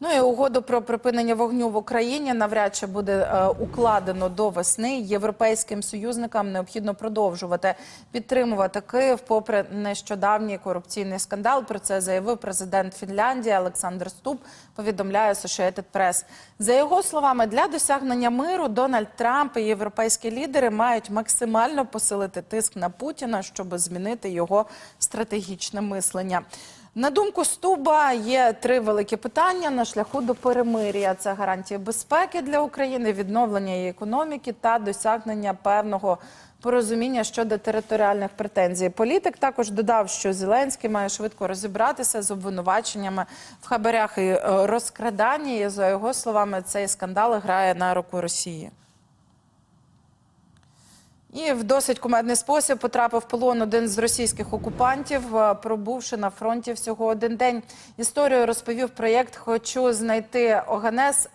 Ну і угоду про припинення вогню в Україні навряд чи буде е, укладено до весни. Європейським союзникам необхідно продовжувати підтримувати Київ, попри нещодавній корупційний скандал. Про це заявив президент Фінляндії Олександр Ступ. Повідомляє Associated Press. За його словами, для досягнення миру Дональд Трамп і європейські лідери мають максимально посилити тиск на Путіна, щоб змінити його стратегічне мислення. На думку Стуба, є три великі питання на шляху до перемир'я: це гарантії безпеки для України, відновлення її економіки та досягнення певного порозуміння щодо територіальних претензій. Політик також додав, що Зеленський має швидко розібратися з обвинуваченнями в хабарях і е, розкраданні. За його словами, цей скандал грає на руку Росії. І в досить кумедний спосіб потрапив в полон один з російських окупантів, е, пробувши на фронті всього один день. Історію розповів проєкт Хочу знайти Оганес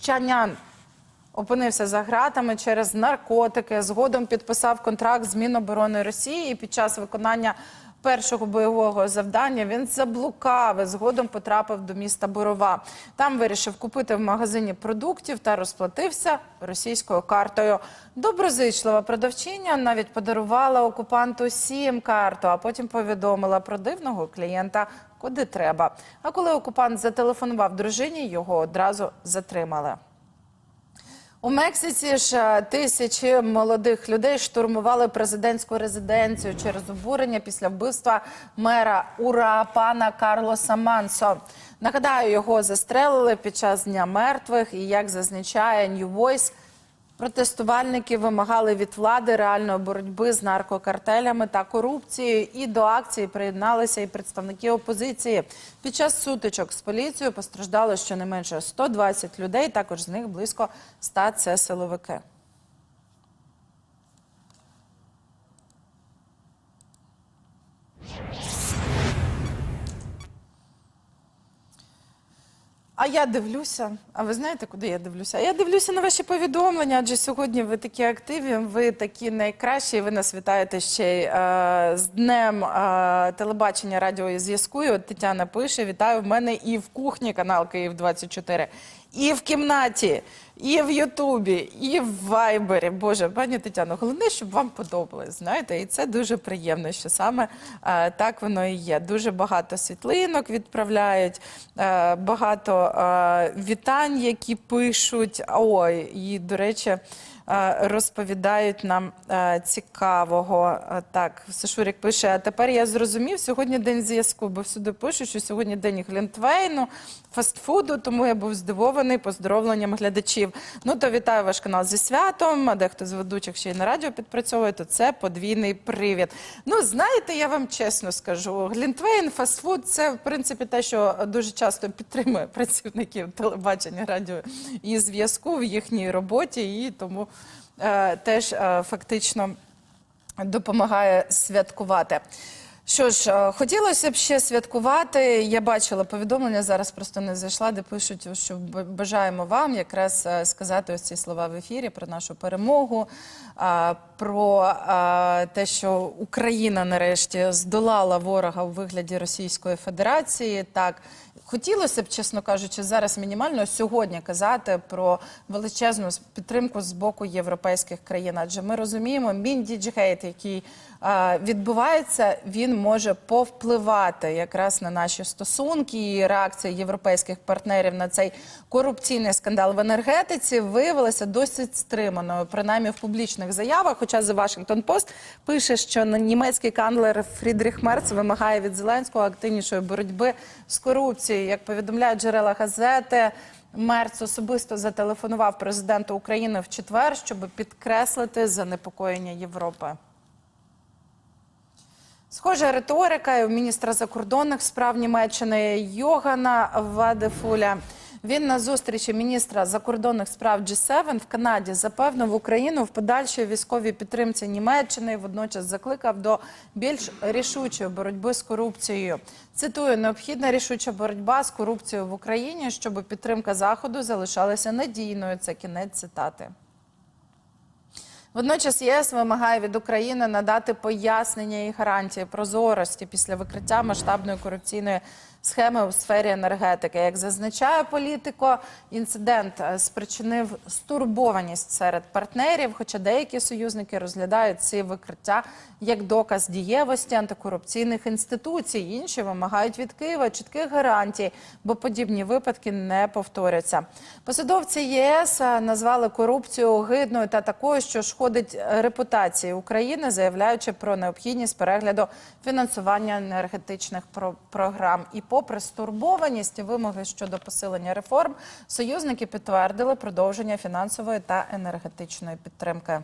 Щанян. Опинився за гратами через наркотики. Згодом підписав контракт з Міноборони Росії. І під час виконання першого бойового завдання він заблукав. і Згодом потрапив до міста Борова. Там вирішив купити в магазині продуктів та розплатився російською картою. Доброзичлива продавчиня навіть подарувала окупанту сім карту, а потім повідомила про дивного клієнта, куди треба. А коли окупант зателефонував дружині, його одразу затримали. У Мексиці ж е, тисячі молодих людей штурмували президентську резиденцію через обурення після вбивства мера Урапана Карлоса Мансо. Нагадаю, його застрелили під час дня мертвих. І як зазначає New Voice, Протестувальники вимагали від влади реальної боротьби з наркокартелями та корупцією. І до акції приєдналися і представники опозиції. Під час сутичок з поліцією постраждало щонайменше 120 людей. Також з них близько 100 – це силовики. А я дивлюся. А ви знаєте, куди я дивлюся? Я дивлюся на ваші повідомлення, адже сьогодні ви такі активні, ви такі найкращі. Ви нас вітаєте ще й е, з днем е, телебачення, радіо і зв'язку. І От Тетяна пише: вітаю в мене і в кухні канал Київ 24 і в кімнаті, і в Ютубі, і в Вайбері. Боже, пані Тетяно, головне, щоб вам подобалось. Знаєте, і це дуже приємно, що саме е, так воно і є. Дуже багато світлинок відправляють, е, багато е, вітань, які пишуть. Ой, і до речі. Е, Розповідають нам е, цікавого. Е, Так, Сашурік пише: а тепер я зрозумів, сьогодні день зв'язку, бо всюди пишуть, що сьогодні день глінтвейну, фастфуду, тому я був здивований поздоровленням глядачів. Ну то вітаю ваш канал зі святом. А дехто з ведучих ще й на радіо підпрацьовує, то це подвійний привід. Ну, знаєте, я вам чесно скажу, глінтвейн, фастфуд це в принципі те, що дуже часто підтримує працівників телебачення, радіо і зв'язку в їхній роботі, і тому теж е, фактично допомагає святкувати. Що ж, е, хотілося б ще святкувати. Я бачила повідомлення, зараз просто не зайшла, де пишуть, що бажаємо вам якраз е, сказати ось ці слова в ефірі про нашу перемогу, про те, що Україна нарешті здолала ворога у вигляді Російської Федерації. Так, хотілося б, чесно кажучи, зараз мінімально сьогодні казати про величезну підтримку з боку європейських країн. Адже ми розуміємо, міндіджгейт, який а, відбувається, він може повпливати якраз на наші стосунки і реакція європейських партнерів на цей корупційний скандал в енергетиці виявилася досить стриманою, принаймні в публічних заявах. Хоча The Washington Post пише, що німецький канцлер Фрідріх Мерц вимагає від Зеленського активнішої боротьби з корупцією. Як повідомляють джерела газети. Мерц особисто зателефонував президенту України в четвер, щоб підкреслити занепокоєння Європи. Схожа риторика і у міністра закордонних справ Німеччини Йогана Вадефуля. Він на зустрічі міністра закордонних справ G7 в Канаді запевнив Україну в подальшій військовій підтримці Німеччини і водночас закликав до більш рішучої боротьби з корупцією. Цитую: необхідна рішуча боротьба з корупцією в Україні, щоб підтримка заходу залишалася надійною. Це кінець цитати. Водночас ЄС вимагає від України надати пояснення і гарантії прозорості після викриття масштабної корупційної схеми у сфері енергетики. Як зазначає політико, інцидент е, спричинив стурбованість серед партнерів, хоча деякі союзники розглядають ці викриття як доказ дієвості антикорупційних інституцій. Інші вимагають від Києва чітких гарантій, бо подібні випадки не повторяться. Посадовці ЄС е, назвали корупцію огидною та такою, що шкодить репутації України, заявляючи про необхідність перегляду фінансування енергетичних про- програм. І попри стурбованість і вимоги щодо посилення реформ, союзники підтвердили продовження фінансової та енергетичної підтримки.